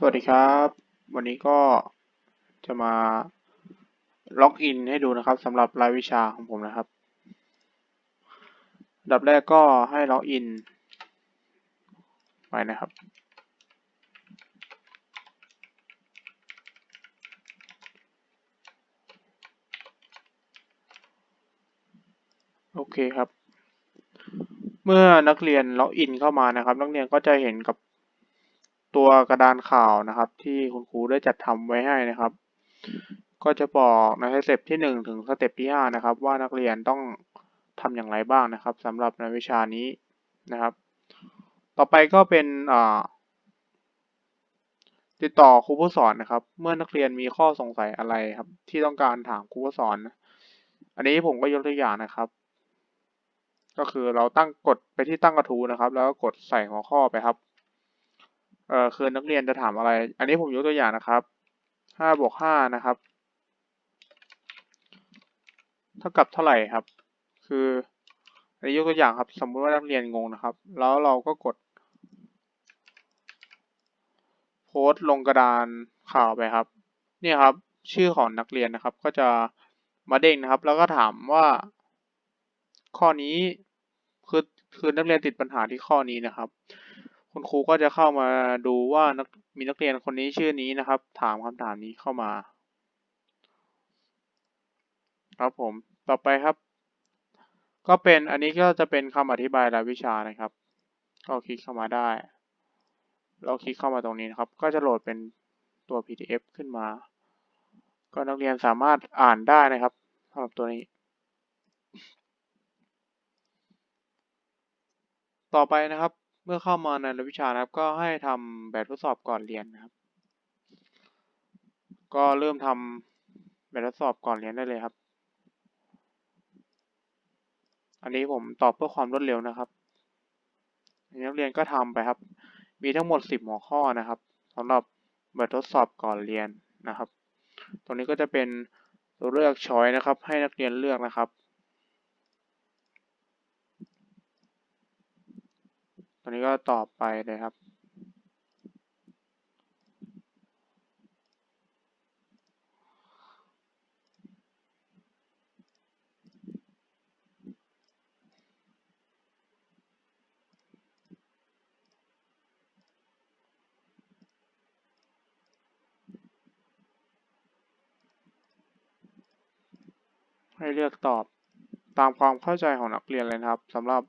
สวัสดีครับ วันนี้ก็จะมาล็อกอินให้ดูนะครับสำหรับรายวิชาของผมนะครับดับแรกก็ให้ล็อกอินไปนะครับ โอเคครับ เมื่อนักเรียนล็อกอินเข้ามานะครับ นักเรียนก็จะเห็นกับ ตัวกระดานข่าวนะครับ ที่คุณครูได้จัดทำไว้ให้นะครับ ก็จะบอกในสเต็ปที่หนึ่งถึงสเต็ปที่ห้านะครับ ว่านักเรียนต้องทำอย่างไรบ้างนะครับสำหรับในวิชานี้นะครับ ต่อไปก็เป็นติดต่อครูผู้สอนนะครับ เมื่อนักเรียนมีข้อสงสัยอะไรครับ ที่ต้องการถามครูผู้สอน อันนี้ผมก็ยกตัวอย่างนะครับ ก็คือเราตั้งกดไปที่ตั้งกระทู้นะครับ แล้วก็กดใส่หัวข้อไปครับ เอ่อคือนักเรียนจะถามอะไร อันนี้ผมยกตัวอย่างนะครับห้าบวกห้านะครับ เท่ากับเท่าไหร่ครับ คืออันนี้ยกตัวอย่างครับ สมมุติว่านักเรียนงงนะครับ แล้วเราก็กด โพสต์ลงกระดานข่าวไปครับเนี่ยครับ ชื่อของนักเรียนนะครับ ก็จะมาเด้งนะครับ แล้วก็ถามว่า ข้อนี้คือคือนักเรียนติดปัญหาที่ข้อนี้นะครับ คุณครูก็จะเข้ามาดูว่านักมีนักเรียนคนนี้ชื่อนี้นะครับ ถามคำถามนี้เข้ามา ครับผมต่อไปครับ ก็เป็นอันนี้ก็จะเป็นคำอธิบายรายวิชานะครับ ก็คลิกเข้ามาได้ เราคลิกเข้ามาตรงนี้นะครับ ก็จะโหลดเป็นตัว PDF ขึ้นมา ก็นักเรียนสามารถอ่านได้นะครับสำหรับตัวนี้ ต่อไปนะครับ มื่อเข้ามาในรายวิชานะครับ ก็ให้ทำแบบทดสอบก่อนเรียนนะครับ ก็เริ่มทำแบบทดสอบก่อนเรียนได้เลยครับ อันนี้ผมตอบเพื่อความรวดเร็วนะครับนักเรียนก็ทำไปครับ มีทั้งหมด 10 หัวข้อนะครับสำหรับแบบทดสอบก่อนเรียนนะครับ ตรงนี้ก็จะเป็นตัวเลือกช้อยนะครับ ให้นักเรียนเลือกนะครับ ตรงนี้ก็ตอบไปเลยครับ ให้เลือกตอบตามความเข้าใจของนักเรียนเลยนะครับสำหรับ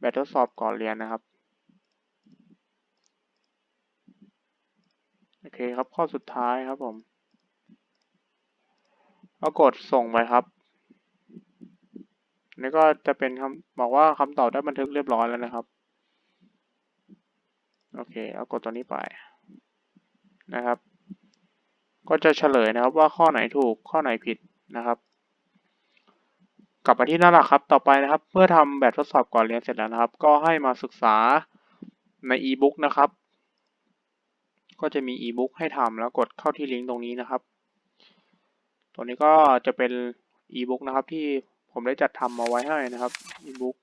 แบบทดสอบก่อนเรียนนะครับับข้อสุดท้ายครับผมก็กดส่งไปครับนี่ก็จะเป็นคำบอกว่าคำตอบได้บันทึกเรียบร้อยแล้วนะครับ โอเค เอากดตัวนี้ไปนะครับ ก็จะเฉลยนะครับว่าข้อไหนถูกข้อไหนผิดนะครับ กลับมาที่หน้าหลักครับต่อไปนะครับ เมื่อทำแบบทดสอบก่อนเรียนเสร็จแล้วนะครับ ก็ให้มาศึกษาใน e-book นะครับ ก็จะมี e-book ให้ทำแล้วกดเข้าที่ลิงก์ตรงนี้นะครับ ตัวนี้ก็จะเป็น e-book นะครับที่ผมได้จัดทำมาไว้ให้นะครับ e-book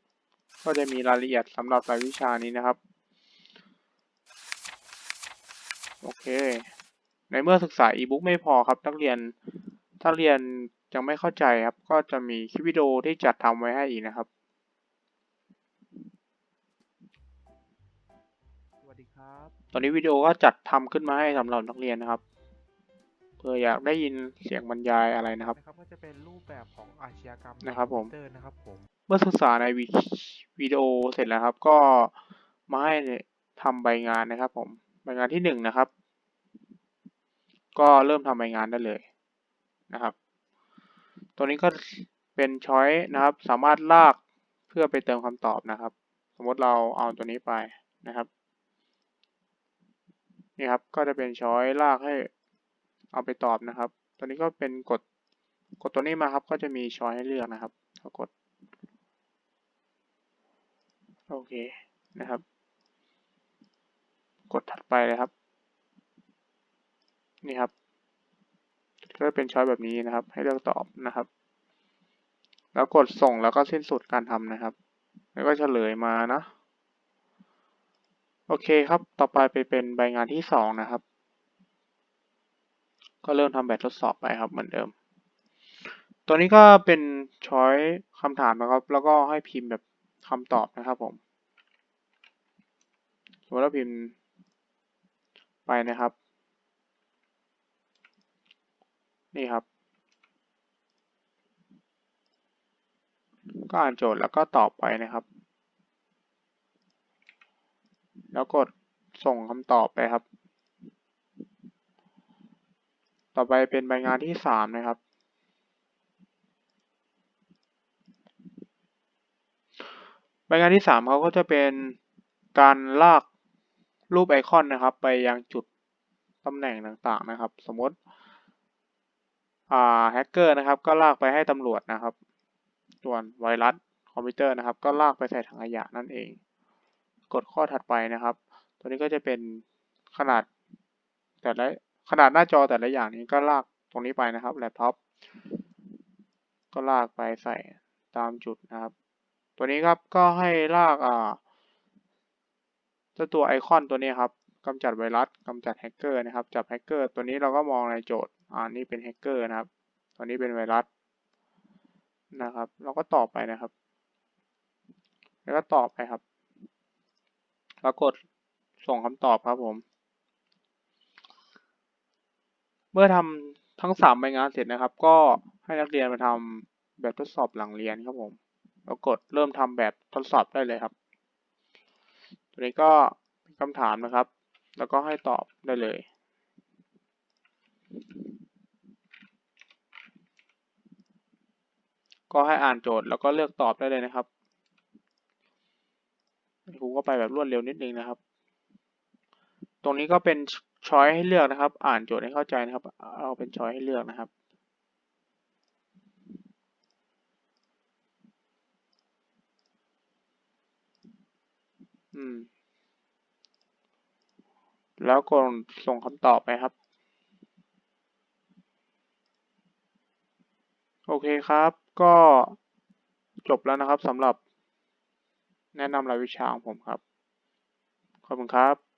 ก็จะมีรายละเอียดสำหรับรายวิชานี้นะครับ โอเค ในเมื่อศึกษา e-book ไม่พอครับ นักเรียนถ้าเรียนยังไม่เข้าใจครับ ก็จะมีคลิปวิดีโอที่จัดทำไว้ให้อีกนะครับ ตอนนี้วิดีโอก็จัดทำขึ้นมาให้สำหรับนักเรียนนะครับเพื่ออยากได้ยินเสียงบรรยายอะไรนะครับนะครับก็จะเป็นรูปแบบของอาชญากรรมนะครับผมคอมพิวเตอร์นะครับผมเมื่อศึกษาในวิวิดีโอเสร็จแล้วครับ ก็มาให้ทำใบงานนะครับ ผมใบงานที่หนึ่งนะครับ ก็เริ่มทำใบงานได้เลยนะครับ ตัวนี้ก็เป็นช้อยนะครับ สามารถลากเพื่อไปเติมคำตอบนะครับ สมมติเราเอาตัวนี้ไปนะครับ นี่ครับ ก็จะเป็นช้อยลากให้เอาไปตอบนะครับ ตัวนี้ก็เป็นกดกดตัวนี้มาครับ ก็จะมีช้อยให้เลือกนะครับก็กด โอเคนะครับ กดถัดไปเลยครับ นี่ครับ ก็จะเป็นช้อยแบบนี้นะครับ ให้เลือกตอบนะครับ แล้วกดส่งแล้วก็สิ้นสุดการทำนะครับ แล้วก็เฉลยมานะ โอเคครับ ต่อไปไปเป็นใบงานที่สองนะครับ ก็เริ่มทำแบบทดสอบไปครับเหมือนเดิม ตัวนี้ก็เป็นช้อยคำถามนะครับ แล้วก็ให้พิมพ์แบบคำตอบนะครับผมสมมติว่าพิมพ์ไปนะครับ นี่ครับ ก็อ่านโจทย์แล้วก็ตอบไปนะครับ แล้วกดส่งคำตอบไปครับ ต่อไปเป็นใบงานที่สามนะครับ ใบงานที่สามเขาก็จะเป็นการลากรูปไอคอนนะครับ ไปยังจุดตำแหน่งต่างๆนะครับ สมมติอ่าแฮกเกอร์นะครับ ก็ลากไปให้ตำรวจนะครับ ส่วนไวรัสคอมพิวเตอร์นะครับ ก็ลากไปใส่ถังขยะนั่นเอง กดข้อถัดไปนะครับ ตัวนี้ก็จะเป็นขนาดแต่ละขนาดหน้าจอแต่ละอย่างนี้ก็ลากตรงนี้ไปนะครับแล็ปท็อปก็ลากไปใส่ตามจุดนะครับ ตัวนี้ครับก็ให้ลากอ่าจ้าตัวไอคอนตัวนี้ครับกำจัดไวรัสกำจัดแฮกเกอร์นะครับ จับแฮกเกอร์ตัวนี้เราก็มองในโจทย์อ่านี่เป็นแฮกเกอร์นะครับ ตัวนี้เป็นไวรัสนะครับ เราก็ตอบไปนะครับ แล้วก็ตอบไปครับ แล้วกดส่งคำตอบครับผม เมื่อทำทั้งสามใบงานเสร็จนะครับ ก็ให้นักเรียนมาทำแบบทดสอบหลังเรียนครับผมแล้วกดเริ่มทำแบบทดสอบได้เลยครับ ตัวนี้ก็เป็นคำถามนะครับ แล้วก็ให้ตอบได้เลยก็ให้อ่านโจทย์แล้วก็เลือกตอบได้เลยนะครับ็ไปแบบรวดเร็วนิดนึงนะครับ ตรงนี้ก็เป็นช้อยให้เลือกนะครับ อ่านโจทย์ให้เข้าใจนะครับ เอาเป็นช้อยให้เลือกนะครับ อืม แล้วกดส่งคำตอบไปครับ โอเคครับ ก็จบแล้วนะครับสำหรับ แนะนำรายวิชาของผมครับ ขอบคุณครับ